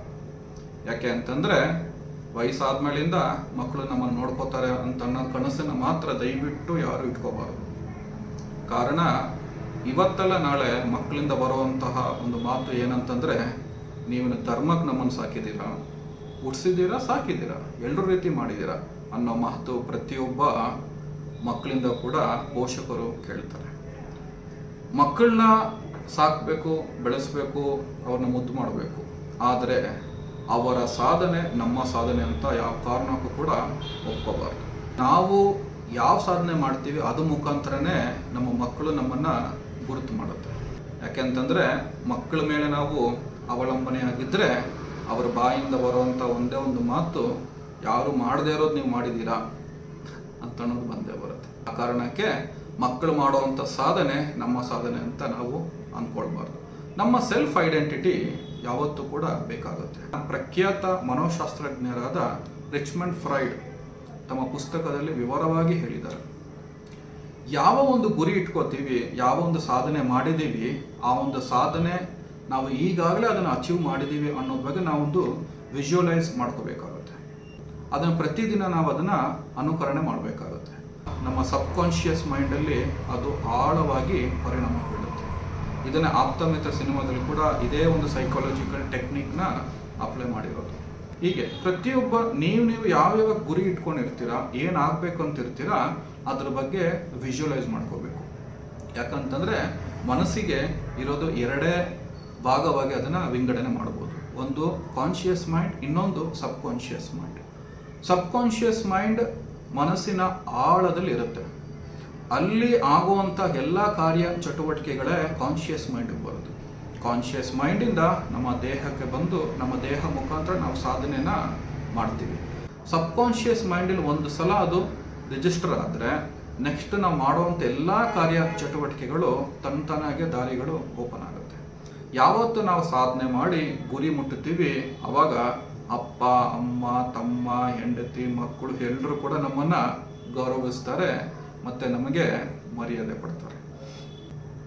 ಯಾಕೆ ಅಂತಂದರೆ, ವಯಸ್ಸಾದ್ಮೇಲಿಂದ ಮಕ್ಕಳು ನಮ್ಮನ್ನು ನೋಡ್ಕೋತಾರೆ ಅಂತ ಅನ್ನೋ ಕನಸನ್ನು ಮಾತ್ರ ದಯವಿಟ್ಟು ಯಾರು ಇಟ್ಕೋಬಾರ್ದು. ಕಾರಣ, ಇವತ್ತಲ್ಲ ನಾಳೆ ಮಕ್ಕಳಿಂದ ಬರುವಂತಹ ಒಂದು ಮಾತು ಏನಂತಂದರೆ ನೀವು ಧರ್ಮಕ್ಕೆ ನಮ್ಮನ್ನು ಸಾಕಿದ್ದೀರಾ? ಉಡ್ಸಿದ್ದೀರಾ? ಸಾಕಿದ್ದೀರಾ? ಎಲ್ಲರೂ ರೀತಿ ಮಾಡಿದ್ದೀರಾ? ಅನ್ನೋ ಮಾತು ಪ್ರತಿಯೊಬ್ಬ ಮಕ್ಕಳಿಂದ ಕೂಡ ಪೋಷಕರು ಕೇಳ್ತಾರೆ. ಮಕ್ಕಳನ್ನ ಸಾಕಬೇಕು, ಬೆಳೆಸಬೇಕು, ಅವ್ರನ್ನ ಮುದ್ದು ಮಾಡಬೇಕು. ಆದರೆ ಅವರ ಸಾಧನೆ ನಮ್ಮ ಸಾಧನೆ ಅಂತ ಯಾವ ಕಾರಣಕ್ಕೂ ಕೂಡ ಒಪ್ಕೋಬಾರ್ದು. ನಾವು ಯಾವ ಸಾಧನೆ ಮಾಡ್ತೀವಿ ಅದು ಮುಖಾಂತರನೇ ನಮ್ಮ ಮಕ್ಕಳು ನಮ್ಮನ್ನು ಗುರುತು ಮಾಡುತ್ತೆ. ಯಾಕೆಂತಂದರೆ ಮಕ್ಕಳ ಮೇಲೆ ನಾವು ಅವಲಂಬನೆ ಆಗಿದ್ದರೆ ಅವರ ಬಾಯಿಂದ ಬರುವಂಥ ಒಂದೇ ಒಂದು ಮಾತು, ಯಾರು ಮಾಡದೇ ಇರೋದು ನೀವು ಮಾಡಿದ್ದೀರಾ? ಅಂತ ಅನ್ನೋದು ಬಂದೇ ಬರುತ್ತೆ. ಆ ಕಾರಣಕ್ಕೆ ಮಕ್ಕಳು ಮಾಡುವಂಥ ಸಾಧನೆ ನಮ್ಮ ಸಾಧನೆ ಅಂತ ನಾವು ಅಂದ್ಕೊಳ್ಬಾರ್ದು. ನಮ್ಮ ಸೆಲ್ಫ್ ಐಡೆಂಟಿಟಿ ಯಾವತ್ತೂ ಕೂಡ ಬೇಕಾಗುತ್ತೆ. ಪ್ರಖ್ಯಾತ ಮನೋಶಾಸ್ತ್ರಜ್ಞರಾದ ರಿಚ್ಮಂಡ್ ಫ್ರೈಡ್ ತಮ್ಮ ಪುಸ್ತಕದಲ್ಲಿ ವಿವರವಾಗಿ ಹೇಳಿದ್ದಾರೆ. ಯಾವ ಒಂದು ಗುರಿ ಇಟ್ಕೋತೀವಿ, ಯಾವ ಒಂದು ಸಾಧನೆ ಮಾಡಿದ್ದೀವಿ, ಆ ಒಂದು ಸಾಧನೆ ನಾವು ಈಗಾಗಲೇ ಅದನ್ನು ಅಚೀವ್ ಮಾಡಿದ್ದೀವಿ ಅನ್ನೋದ್ರ ಬಗ್ಗೆ ನಾವೊಂದು ವಿಜುವಲೈಸ್ ಮಾಡ್ಕೋಬೇಕಾಗುತ್ತೆ. ಅದನ್ನು ಪ್ರತಿದಿನ ನಾವು ಅದನ್ನು ಅನುಕರಣೆ ಮಾಡಬೇಕಾಗುತ್ತೆ. ನಮ್ಮ ಸಬ್ಕಾನ್ಷಿಯಸ್ ಮೈಂಡಲ್ಲಿ ಅದು ಆಳವಾಗಿ ಪರಿಣಾಮ ಬೀಳುತ್ತೆ. ಇದನ್ನು ಆಪ್ತಮಿತ್ರ ಸಿನಿಮಾದಲ್ಲಿ ಕೂಡ ಇದೇ ಒಂದು ಸೈಕಾಲಜಿಕಲ್ ಟೆಕ್ನಿಕ್ನ ಅಪ್ಲೈ ಮಾಡಿರೋದು. ಹೀಗೆ ಪ್ರತಿಯೊಬ್ಬ ನೀವು ನೀವು ಯಾವ್ಯಾವ ಗುರಿ ಇಟ್ಕೊಂಡಿರ್ತೀರಾ ಏನಾಗಬೇಕು ಅಂತ ಇರ್ತೀರಾ ಅದ್ರ ಬಗ್ಗೆ ವಿಜುವಲೈಸ್ ಮಾಡ್ಕೋಬೇಕು. ಯಾಕಂತಂದರೆ ಮನಸ್ಸಿಗೆ ಇರೋದು ಎರಡೇ ಭಾಗವಾಗಿ ಅದನ್ನು ವಿಂಗಡಣೆ ಮಾಡ್ಬೋದು. ಒಂದು ಕಾನ್ಷಿಯಸ್ ಮೈಂಡ್ ಇನ್ನೊಂದು subconscious mind subconscious mind ಮನಸ್ಸಿನ ಆಳದಲ್ಲಿ ಇರುತ್ತೆ. ಅಲ್ಲಿ ಆಗುವಂಥ ಎಲ್ಲ ಕಾರ್ಯ ಚಟುವಟಿಕೆಗಳೇ ಕಾನ್ಷಿಯಸ್ ಮೈಂಡಿಗೆ ಬರೋದು ಕಾನ್ಷಿಯಸ್ ಮೈಂಡಿಂದ ನಮ್ಮ ದೇಹಕ್ಕೆ ಬಂದು ನಮ್ಮ ದೇಹ ಮುಖಾಂತರ ನಾವು ಸಾಧನೆನ ಮಾಡ್ತೀವಿ. ಸಬ್ಕಾನ್ಷಿಯಸ್ ಮೈಂಡಲ್ಲಿ ಒಂದು ಸಲ ಅದು ರಿಜಿಸ್ಟರ್ ಆದರೆ ನೆಕ್ಸ್ಟ್ ನಾವು ಮಾಡುವಂಥ ಎಲ್ಲ ಕಾರ್ಯ ಚಟುವಟಿಕೆಗಳು ತನ್ನತಾನಾಗೆ ದಾರಿಗಳು ಓಪನ್ ಆಗುತ್ತೆ. ಯಾವತ್ತು ನಾವು ಸಾಧನೆ ಮಾಡಿ ಗುರಿ ಮುಟ್ಟುತ್ತೀವಿ, ಅವಾಗ ಅಪ್ಪ, ಅಮ್ಮ, ತಮ್ಮ, ಹೆಂಡತಿ, ಮಕ್ಕಳು ಎಲ್ಲರೂ ಕೂಡ ನಮ್ಮನ್ನು ಗೌರವಿಸ್ತಾರೆ ಮತ್ತು ನಮಗೆ ಮರ್ಯಾದೆ ಕೊಡ್ತಾರೆ.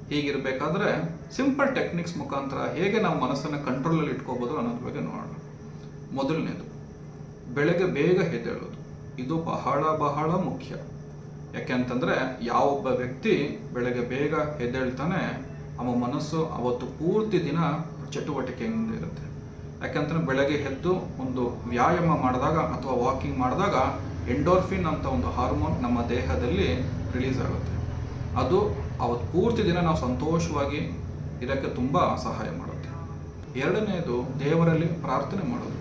ಹೀಗಿರಬೇಕಾದ್ರೆ ಸಿಂಪಲ್ ಟೆಕ್ನಿಕ್ಸ್ ಮುಖಾಂತರ ಹೇಗೆ ನಾವು ಮನಸ್ಸನ್ನು ಕಂಟ್ರೋಲಲ್ಲಿ ಇಟ್ಕೋಬೋದು ಅನ್ನೋದ್ರ ಬಗ್ಗೆ ನೋಡೋಣ. ಮೊದಲನೇದು, ಬೆಳಗ್ಗೆ ಬೇಗ ಎದ್ದೇಳೋದು. ಇದು ಬಹಳ ಬಹಳ ಮುಖ್ಯ. ಯಾಕೆಂತಂದರೆ ಯಾವೊಬ್ಬ ವ್ಯಕ್ತಿ ಬೆಳಗ್ಗೆ ಬೇಗ ಎದ್ದೇಳ್ತಾನೆ, ಅವ ಮನಸ್ಸು ಅವತ್ತು ಪೂರ್ತಿ ದಿನ ಚಟುವಟಿಕೆಯಿಂದ ಇರುತ್ತೆ. ಯಾಕೆಂತಂದ್ರೆ ಬೆಳಗ್ಗೆ ಎದ್ದು ಒಂದು ವ್ಯಾಯಾಮ ಮಾಡಿದಾಗ ಅಥವಾ ವಾಕಿಂಗ್ ಮಾಡಿದಾಗ ಎಂಡೋರ್ಫಿನ್ ಅಂತ ಒಂದು ಹಾರ್ಮೋನ್ ನಮ್ಮ ದೇಹದಲ್ಲಿ ರಿಲೀಸ್ ಆಗುತ್ತೆ. ಅದು ಅವತ್ತು ಪೂರ್ತಿ ದಿನ ನಾವು ಸಂತೋಷವಾಗಿ ಇದಕ್ಕೆ ತುಂಬ ಸಹಾಯ ಮಾಡುತ್ತೆ. ಎರಡನೆಯದು ದೇವರಲ್ಲಿ ಪ್ರಾರ್ಥನೆ ಮಾಡೋದು.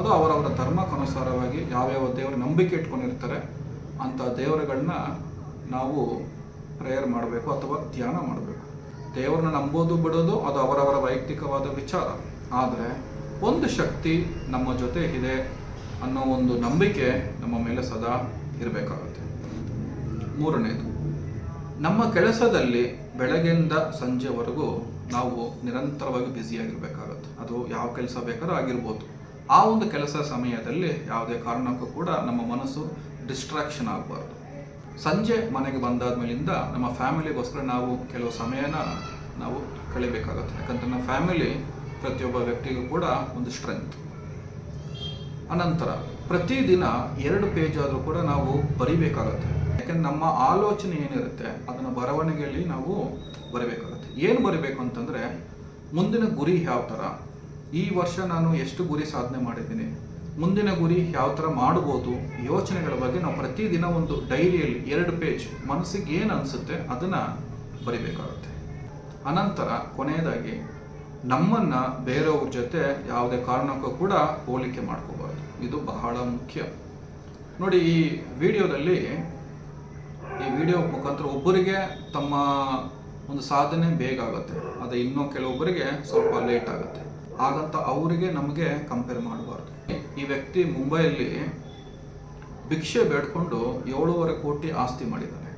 ಅದು ಅವರವರ ಧರ್ಮಕ್ಕನುಸಾರವಾಗಿ ಯಾವ್ಯಾವ ದೇವರ ನಂಬಿಕೆ ಇಟ್ಕೊಂಡಿರ್ತಾರೆ ಅಂಥ ದೇವರುಗಳನ್ನ ನಾವು ಪ್ರೇಯರ್ ಮಾಡಬೇಕು ಅಥವಾ ಧ್ಯಾನ ಮಾಡಬೇಕು. ದೇವರನ್ನ ನಂಬೋದು ಬಿಡೋದು ಅದು ಅವರವರ ವೈಯಕ್ತಿಕವಾದ ವಿಚಾರ. ಆದರೆ ಒಂದು ಶಕ್ತಿ ನಮ್ಮ ಜೊತೆ ಇದೆ ಅನ್ನೋ ಒಂದು ನಂಬಿಕೆ ನಮ್ಮ ಮೇಲೆ ಸದಾ ಇರಬೇಕಾಗುತ್ತೆ. ಮೂರನೇದು, ನಮ್ಮ ಕೆಲಸದಲ್ಲಿ ಬೆಳಗ್ಗೆಯಿಂದ ಸಂಜೆವರೆಗೂ ನಾವು ನಿರಂತರವಾಗಿ ಬ್ಯುಸಿಯಾಗಿರ್ಬೇಕಾಗುತ್ತೆ. ಅದು ಯಾವ ಕೆಲಸ ಬೇಕಾದ್ರೂ ಆಗಿರ್ಬೋದು. ಆ ಒಂದು ಕೆಲಸ ಸಮಯದಲ್ಲಿ ಯಾವುದೇ ಕಾರಣಕ್ಕೂ ಕೂಡ ನಮ್ಮ ಮನಸ್ಸು ಡಿಸ್ಟ್ರಾಕ್ಷನ್ ಆಗಬಾರ್ದು. ಸಂಜೆ ಮನೆಗೆ ಬಂದಾದ ಮೇಲಿಂದ ನಮ್ಮ ಫ್ಯಾಮಿಲಿಗೋಸ್ಕರ ನಾವು ಕೆಲವು ಸಮಯನ ನಾವು ಕಳಿಬೇಕಾಗುತ್ತೆ. ಯಾಕಂದ್ರೆ ನಮ್ಮ ಫ್ಯಾಮಿಲಿ ಪ್ರತಿಯೊಬ್ಬ ವ್ಯಕ್ತಿಗೂ ಕೂಡ ಒಂದು ಸ್ಟ್ರೆಂತ್ ಅನಂತರ, ಪ್ರತಿದಿನ ಎರಡು ಪೇಜ್ ಆದರೂ ಕೂಡ ನಾವು ಬರಿಬೇಕಾಗತ್ತೆ. ಯಾಕೆಂದ್ರೆ ನಮ್ಮ ಆಲೋಚನೆ ಏನಿರುತ್ತೆ, ಅದನ್ನು ಬರವಣಿಗೆಯಲ್ಲಿ ನಾವು ಬರಿಬೇಕಾಗುತ್ತೆ. ಏನು ಬರಿಬೇಕು ಅಂತಂದರೆ, ಮುಂದಿನ ಗುರಿ ಯಾವ ಥರ ಈ ವರ್ಷ ನಾನು ಎಷ್ಟು ಗುರಿ ಸಾಧನೆ ಮಾಡಿದ್ದೀನಿ? ಮುಂದಿನ ಗುರಿ ಯಾವ ಥರ ಮಾಡ್ಬೋದು? ಯೋಚನೆಗಳ ಬಗ್ಗೆ ನಾವು ಪ್ರತಿದಿನ ಒಂದು ಡೈರಿಯಲ್ಲಿ ಎರಡು ಪೇಜ್ ಮನಸ್ಸಿಗೆ ಏನು ಅನಿಸುತ್ತೆ, ಅದನ್ನು ಬರಿಬೇಕಾಗುತ್ತೆ. ಅನಂತರ, ಕೊನೆಯದಾಗಿ ನಮ್ಮನ್ನು ಬೇರೆಯವ್ರ ಜೊತೆ ಯಾವುದೇ ಕಾರಣಕ್ಕೂ ಕೂಡ ಹೋಲಿಕೆ ಮಾಡ್ಕೋಬಾರ್ದು. ಇದು ಬಹಳ ಮುಖ್ಯ. ನೋಡಿ, ಈ ವಿಡಿಯೋದಲ್ಲಿ, ಈ ವಿಡಿಯೋ ಮುಖಾಂತರ ಒಬ್ಬರಿಗೆ ತಮ್ಮ ಒಂದು ಸಾಧನೆ ಬೇಗ ಆಗುತ್ತೆ. ಅದು ಇನ್ನೂ ಕೆಲವೊಬ್ಬರಿಗೆ ಸ್ವಲ್ಪ ಲೇಟ್ ಆಗುತ್ತೆ. ಹಾಗಂತ ಅವರಿಗೆ ನಮಗೆ ಕಂಪೇರ್ ಮಾಡಬಾರ್ದು. ಈ ವ್ಯಕ್ತಿ ಮುಂಬೈಯಲ್ಲಿ ಭಿಕ್ಷೆ ಬೇಡ್ಕೊಂಡು ಏಳೂವರೆ ಕೋಟಿ ಆಸ್ತಿ ಮಾಡಿದ್ದಾರೆ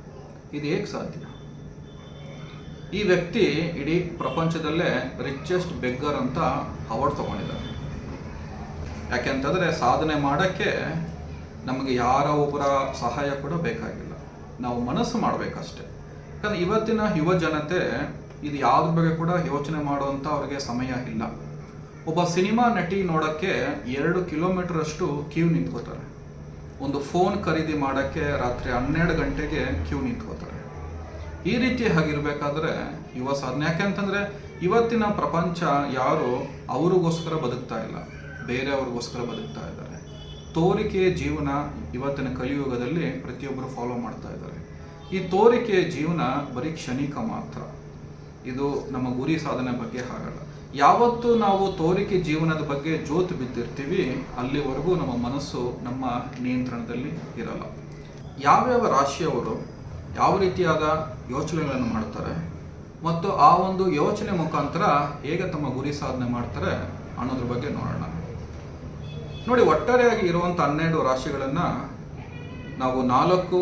ಇದು ಹೇಗೆ ಸಾಧ್ಯ? ಈ ವ್ಯಕ್ತಿ ಇಡೀ ಪ್ರಪಂಚದಲ್ಲೇ ರಿಚೆಸ್ಟ್ ಬೆಗ್ಗರ್ ಅಂತ ಅವಾರ್ಡ್ ತಗೊಂಡಿದ್ದಾರೆ ಯಾಕೆಂತಂದರೆ ಸಾಧನೆ ಮಾಡೋಕ್ಕೆ ನಮಗೆ ಯಾರ ಒಬ್ಬರ ಸಹಾಯ ಕೂಡ ಬೇಕಾಗಿಲ್ಲ. ನಾವು ಮನಸ್ಸು ಮಾಡಬೇಕಷ್ಟೆ. ಯಾಕಂದರೆ ಇವತ್ತಿನ ಯುವ ಜನತೆ ಇದು ಯಾವ್ದ್ರ ಬಗ್ಗೆ ಕೂಡ ಯೋಚನೆ ಮಾಡುವಂಥ ಅವ್ರಿಗೆ ಸಮಯ ಇಲ್ಲ. ಒಬ್ಬ ಸಿನಿಮಾ ನಟಿ ನೋಡೋಕ್ಕೆ ಎರಡು ಕಿಲೋಮೀಟರ್ ಅಷ್ಟು ಕ್ಯೂ ನಿಂತ್ಕೋತಾರೆ. ಒಂದು ಫೋನ್ ಖರೀದಿ ಮಾಡೋಕ್ಕೆ ರಾತ್ರಿ ಹನ್ನೆರಡು ಗಂಟೆಗೆ ಕ್ಯೂ ನಿಂತ್ಕೋತಾರೆ. ಈ ರೀತಿ ಆಗಿರ್ಬೇಕಾದ್ರೆ ಯುವ ಸಾಧನೆ. ಯಾಕೆಂತಂದ್ರೆ ಇವತ್ತಿನ ಪ್ರಪಂಚ ಯಾರು ಅವ್ರಿಗೋಸ್ಕರ ಬದುಕ್ತಾ ಇಲ್ಲ. ಬೇರೆಯವ್ರಿಗೋಸ್ಕರ ಬದುಕ್ತಾ ಇದ್ದಾರೆ. ತೋರಿಕೆಯ ಜೀವನ ಇವತ್ತಿನ ಕಲಿಯುಗದಲ್ಲಿ ಪ್ರತಿಯೊಬ್ಬರು ಫಾಲೋ ಮಾಡ್ತಾ ಇದ್ದಾರೆ. ಈ ತೋರಿಕೆಯ ಜೀವನ ಬರೀ ಕ್ಷಣಿಕ ಮಾತ್ರ. ಇದು ನಮ್ಮ ಗುರಿ ಸಾಧನೆ ಬಗ್ಗೆ ಹಾಗಲ್ಲ. ಯಾವತ್ತು ನಾವು ತೋರಿಕೆ ಜೀವನದ ಬಗ್ಗೆ ಜೋತು ಬಿದ್ದಿರ್ತೀವಿ, ಅಲ್ಲಿವರೆಗೂ ನಮ್ಮ ಮನಸ್ಸು ನಮ್ಮ ನಿಯಂತ್ರಣದಲ್ಲಿ ಇರಲ್ಲ. ಯಾವ್ಯಾವ ರಾಶಿಯವರು ಯಾವ ರೀತಿಯಾದ ಯೋಚನೆಗಳನ್ನು ಮಾಡ್ತಾರೆ ಮತ್ತು ಆ ಒಂದು ಯೋಚನೆ ಮುಖಾಂತರ ಹೇಗೆ ತಮ್ಮ ಗುರಿ ಸಾಧನೆ ಮಾಡ್ತಾರೆ ಅನ್ನೋದ್ರ ಬಗ್ಗೆ ನೋಡೋಣ. ನೋಡಿ, ಒಟ್ಟಾರೆಯಾಗಿ ಇರುವಂಥ ಹನ್ನೆರಡು ರಾಶಿಗಳನ್ನು ನಾವು ನಾಲ್ಕು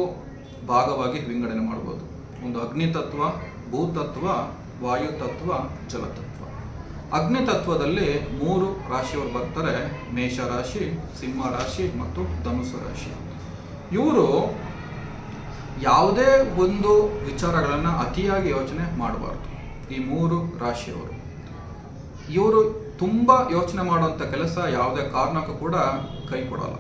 ಭಾಗವಾಗಿ ವಿಂಗಡಣೆ ಮಾಡ್ಬೋದು. ಒಂದು ಅಗ್ನಿತತ್ವ ಭೂತತ್ವ ವಾಯುತತ್ವ ಜಲತತ್ವ ಅಗ್ನಿತತ್ವದಲ್ಲಿ ಮೂರು ರಾಶಿಯವರು ಬರ್ತಾರೆ. ಮೇಷ ರಾಶಿ, ಸಿಂಹ ರಾಶಿ ಮತ್ತು ಧನುಸು ರಾಶಿ. ಇವರು ಯಾವುದೇ ಒಂದು ವಿಚಾರಗಳನ್ನು ಅತಿಯಾಗಿ ಯೋಚನೆ ಮಾಡಬಾರ್ದು. ಈ ಮೂರು ರಾಶಿಯವರು. ಇವರು ತುಂಬ ಯೋಚನೆ ಮಾಡುವಂಥ ಕೆಲಸ ಯಾವುದೇ ಕಾರಣಕ್ಕೂ ಕೂಡ ಕೈ ಕೊಡಲ್ಲ.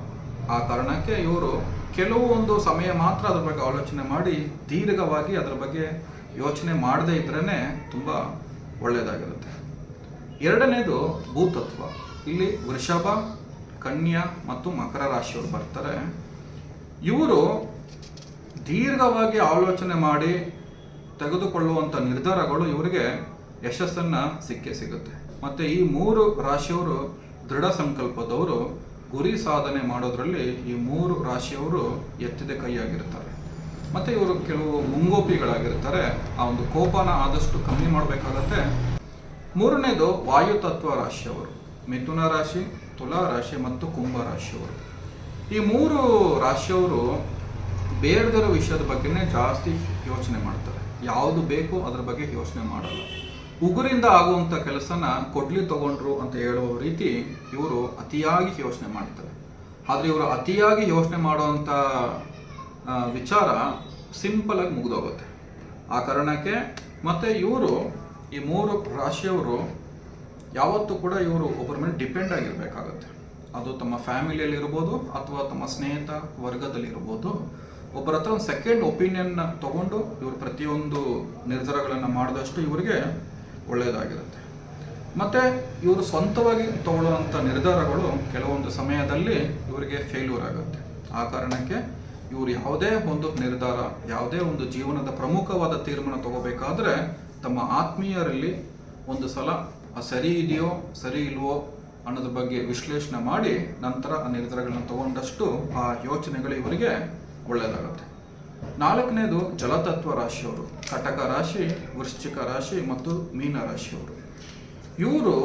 ಆ ಕಾರಣಕ್ಕೆ ಇವರು ಕೆಲವು ಒಂದು ಸಮಯ ಮಾತ್ರ ಅದ್ರ ಬಗ್ಗೆ ಆಲೋಚನೆ ಮಾಡಿ ದೀರ್ಘವಾಗಿ ಅದರ ಬಗ್ಗೆ ಯೋಚನೆ ಮಾಡದೇ ಇದ್ರೇ ತುಂಬ ಒಳ್ಳೆಯದಾಗಿರುತ್ತೆ. ಎರಡನೇದು ಭೂತತ್ವ. ಇಲ್ಲಿ ವೃಷಭ, ಕನ್ಯಾ ಮತ್ತು ಮಕರ ರಾಶಿಯವರು ಬರ್ತಾರೆ. ಇವರು ದೀರ್ಘವಾಗಿ ಆಲೋಚನೆ ಮಾಡಿ ತೆಗೆದುಕೊಳ್ಳುವಂಥ ನಿರ್ಧಾರಗಳು ಇವರಿಗೆ ಯಶಸ್ಸನ್ನು ಸಿಕ್ಕೇ ಸಿಗುತ್ತೆ. ಮತ್ತು ಈ ಮೂರು ರಾಶಿಯವರು ದೃಢ ಸಂಕಲ್ಪದವರು, ಗುರಿ ಸಾಧನೆ ಮಾಡೋದರಲ್ಲಿ ಈ ಮೂರು ರಾಶಿಯವರು ಎತ್ತಿದ ಕೈಯಾಗಿರ್ತಾರೆ. ಮತ್ತು ಇವರು ಕೆಲವು ಮುಂಗೋಪಿಗಳಾಗಿರ್ತಾರೆ. ಆ ಒಂದು ಕೋಪನ ಆದಷ್ಟು ಕಮ್ಮಿ ಮಾಡಬೇಕಾಗತ್ತೆ. ಮೂರನೇದು ವಾಯುತತ್ವ ರಾಶಿಯವರು. ಮಿಥುನ ರಾಶಿ, ತುಲಾ ರಾಶಿ ಮತ್ತು ಕುಂಭ ರಾಶಿಯವರು. ಈ ಮೂರು ರಾಶಿಯವರು ಬೇಡದಿರೋ ವಿಷಯದ ಬಗ್ಗೆನೇ ಜಾಸ್ತಿ ಯೋಚನೆ ಮಾಡ್ತಾರೆ. ಯಾವುದು ಬೇಕು ಅದರ ಬಗ್ಗೆ ಯೋಚನೆ ಮಾಡಲ್ಲ. ಉಗುರಿಂದ ಆಗುವಂಥ ಕೆಲಸನ ಕೊಡ್ಲಿ ತಗೊಂಡ್ರು ಅಂತ ಹೇಳುವ ರೀತಿ ಇವರು ಅತಿಯಾಗಿ ಯೋಚನೆ ಮಾಡ್ತಾರೆ. ಆದರೆ ಇವರು ಅತಿಯಾಗಿ ಯೋಚನೆ ಮಾಡುವಂಥ ವಿಚಾರ ಸಿಂಪಲ್ ಆಗಿ ಮುಗಿದೋಗುತ್ತೆ. ಆ ಕಾರಣಕ್ಕೆ ಮತ್ತೆ ಇವರು ಈ ಮೂರು ರಾಶಿಯವರು ಯಾವತ್ತೂ ಕೂಡ ಇವರು ಒಬ್ಬರ ಮೇಲೆ ಡಿಪೆಂಡ್ ಆಗಿರಬೇಕಾಗತ್ತೆ. ಅದು ತಮ್ಮ ಫ್ಯಾಮಿಲಿಯಲ್ಲಿರ್ಬೋದು ಅಥವಾ ತಮ್ಮ ಸ್ನೇಹಿತ ವರ್ಗದಲ್ಲಿ ಇರ್ಬೋದು ಒಬ್ಬರ ಹತ್ರ ಒಂದು ಸೆಕೆಂಡ್ ಒಪಿನಿಯನ್ನ ತಗೊಂಡು ಇವರು ಪ್ರತಿಯೊಂದು ನಿರ್ಧಾರಗಳನ್ನು ಮಾಡಿದಷ್ಟು ಇವರಿಗೆ ಒಳ್ಳೆಯದಾಗಿರುತ್ತೆ ಮತ್ತು ಇವರು ಸ್ವಂತವಾಗಿ ತಗೊಳ್ಳುವಂಥ ನಿರ್ಧಾರಗಳು ಕೆಲವೊಂದು ಸಮಯದಲ್ಲಿ ಇವರಿಗೆ ಫೇಲ್ಯೂರ್ ಆಗುತ್ತೆ. ಆ ಕಾರಣಕ್ಕೆ ಇವರು ಯಾವುದೇ ಒಂದು ನಿರ್ಧಾರ, ಯಾವುದೇ ಒಂದು ಜೀವನದ ಪ್ರಮುಖವಾದ ತೀರ್ಮಾನ ತಗೋಬೇಕಾದ್ರೆ ತಮ್ಮ ಆತ್ಮೀಯರಲ್ಲಿ ಒಂದು ಸಲ ಆ ಸರಿ ಇದೆಯೋ, ಸರಿ ಇಲ್ವೋ ಅನ್ನೋದ್ರ ಬಗ್ಗೆ ವಿಶ್ಲೇಷಣೆ ಮಾಡಿ ನಂತರ ಆ ನಿರ್ಧಾರಗಳನ್ನು ತಗೊಂಡಷ್ಟು ಆ ಯೋಚನೆಗಳು ಇವರಿಗೆ ಒಳ್ಳೆಯದಾಗುತ್ತೆ. ನಾಲ್ಕನೇದು ಜಲತತ್ವ ರಾಶಿಯವರು, ಕಟಕ ರಾಶಿ, ವೃಶ್ಚಿಕ ರಾಶಿ ಮತ್ತು ಮೀನ ರಾಶಿಯವರು. ಇವರು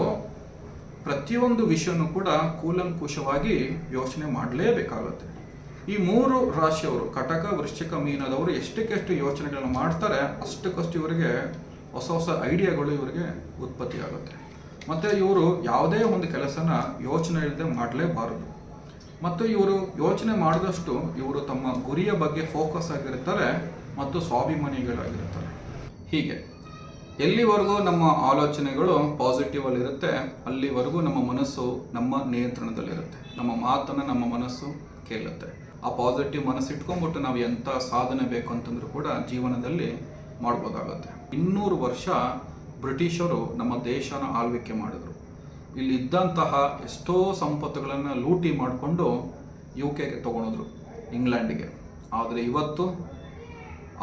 ಪ್ರತಿಯೊಂದು ವಿಷಯನೂ ಕೂಡ ಕೂಲಂಕುಷವಾಗಿ ಯೋಚನೆ ಮಾಡಲೇಬೇಕಾಗುತ್ತೆ. ಈ ಮೂರು ರಾಶಿಯವರು, ಕಟಕ, ವೃಶ್ಚಿಕ, ಮೀನದವರು ಎಷ್ಟಕ್ಕೆಷ್ಟು ಯೋಚನೆಗಳನ್ನು ಮಾಡ್ತಾರೆ, ಅಷ್ಟಕ್ಕಷ್ಟು ಇವರಿಗೆ ಹೊಸ ಹೊಸ ಐಡಿಯಾಗಳು ಇವರಿಗೆ ಉತ್ಪತ್ತಿ ಆಗುತ್ತೆ ಮತ್ತು ಇವರು ಯಾವುದೇ ಒಂದು ಕೆಲಸನ ಯೋಚನೆ ಇಲ್ಲದೆ ಮಾಡಲೇಬಾರದು. ಮತ್ತು ಇವರು ಯೋಚನೆ ಮಾಡಿದಷ್ಟು ಇವರು ತಮ್ಮ ಗುರಿಯ ಬಗ್ಗೆ ಫೋಕಸ್ ಆಗಿರ್ತಾರೆ ಮತ್ತು ಸ್ವಾಭಿಮಾನಿಗಳಾಗಿರ್ತಾರೆ. ಹೀಗೆ, ಎಲ್ಲಿವರೆಗೂ ನಮ್ಮ ಆಲೋಚನೆಗಳು ಪಾಸಿಟಿವ್ ಅಲ್ಲಿ ಇರುತ್ತೆ ಅಲ್ಲಿವರೆಗೂ ನಮ್ಮ ಮನಸ್ಸು ನಮ್ಮ ನಿಯಂತ್ರಣದಲ್ಲಿರುತ್ತೆ. ನಮ್ಮ ಮಾತನ್ನು ನಮ್ಮ ಮನಸ್ಸು ಕೇಳುತ್ತೆ. ಆ ಪಾಸಿಟಿವ್ ಮನಸ್ಸು ಇಟ್ಕೊಂಡ್ಬಿಟ್ಟು ನಾವು ಎಂಥ ಸಾಧನೆ ಬೇಕು ಅಂತಂದ್ರೂ ಕೂಡ ಜೀವನದಲ್ಲಿ ಮಾಡ್ಬೋದಾಗತ್ತೆ. ಇನ್ನೂರು ವರ್ಷ ಬ್ರಿಟಿಷರು ನಮ್ಮ ದೇಶನ ಆಳ್ವಿಕೆ ಮಾಡಿದ್ರು. ಇಲ್ಲಿ ಇದ್ದಂತಹ ಎಷ್ಟೋ ಸಂಪತ್ತುಗಳನ್ನು ಲೂಟಿ ಮಾಡಿಕೊಂಡು ಯು ಕೆಗೆ ತೊಗೊಂಡಿದ್ರು ಇಂಗ್ಲೆಂಡಿಗೆ ಆದರೆ ಇವತ್ತು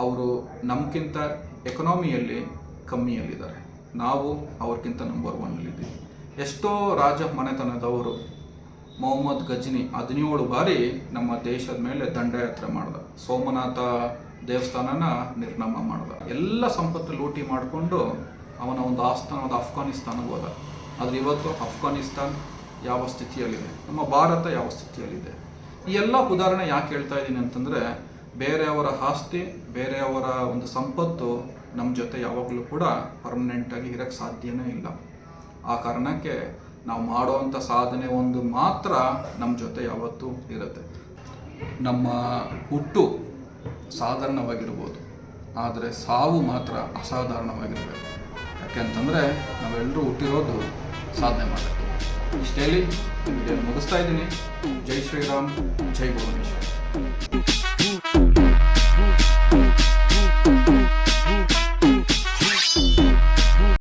ಅವರು ನಮಗಿಂತ ಎಕನಾಮಿಯಲ್ಲಿ ಕಮ್ಮಿಯಲ್ಲಿದ್ದಾರೆ. ನಾವು ಅವ್ರಿಗಿಂತ ನಂಬರ್ ಒನ್ನಲ್ಲಿದ್ದೀವಿ ಎಷ್ಟೋ ರಾಜ ಮನೆತನದವರು, ಮೊಹಮ್ಮದ್ ಗಜ್ನಿ ಹದಿನೇಳು ಬಾರಿ ನಮ್ಮ ದೇಶದ ಮೇಲೆ ದಂಡಯಾತ್ರೆ ಮಾಡ್ದ. ಸೋಮನಾಥ ದೇವಸ್ಥಾನನ ನಿರ್ನಾಮ ಮಾಡ್ದ. ಎಲ್ಲ ಸಂಪತ್ತು ಲೂಟಿ ಮಾಡಿಕೊಂಡು ಅವನ ಒಂದು ಆಸ್ಥಾನದ ಅಫ್ಘಾನಿಸ್ತಾನಕ್ಕೆ ಹೋದ. ಆದರೆ ಇವತ್ತು ಅಫ್ಘಾನಿಸ್ತಾನ್ ಯಾವ ಸ್ಥಿತಿಯಲ್ಲಿದೆ? ನಮ್ಮ ಭಾರತ ಯಾವ ಸ್ಥಿತಿಯಲ್ಲಿದೆ? ಈ ಎಲ್ಲ ಉದಾಹರಣೆ ಯಾಕೆ ಹೇಳ್ತಾ ಇದ್ದೀನಿ ಅಂತಂದರೆ ಬೇರೆಯವರ ಆಸ್ತಿ ಬೇರೆಯವರ ಒಂದು ಸಂಪತ್ತು ನಮ್ಮ ಜೊತೆ ಯಾವಾಗಲೂ ಕೂಡ ಪರ್ಮನೆಂಟಾಗಿ ಇರೋಕ್ಕೆ ಸಾಧ್ಯವೇ ಇಲ್ಲ. ಆ ಕಾರಣಕ್ಕೆ ನಾವು ಮಾಡೋವಂಥ ಸಾಧನೆ ಒಂದು ಮಾತ್ರ ನಮ್ಮ ಜೊತೆ ಯಾವತ್ತೂ ಇರುತ್ತೆ. ನಮ್ಮ ಹುಟ್ಟು ಸಾಧಾರಣವಾಗಿರ್ಬೋದು. ಆದರೆ ಸಾವು ಮಾತ್ರ ಅಸಾಧಾರಣವಾಗಿರಬೇಕು. ಯಾಕೆಂತಂದರೆ ನಾವೆಲ್ಲರೂ ಹುಟ್ಟಿರೋದು ಸಾಧನೆ ಮಾಡಬೇಕು. ಇದನ್ನು ಮುಗಿಸ್ತಾ ಇದ್ದೀನಿ. ಜೈ ಶ್ರೀರಾಮ್ ಜೈ ಭುವನೇಶ್ವರ್.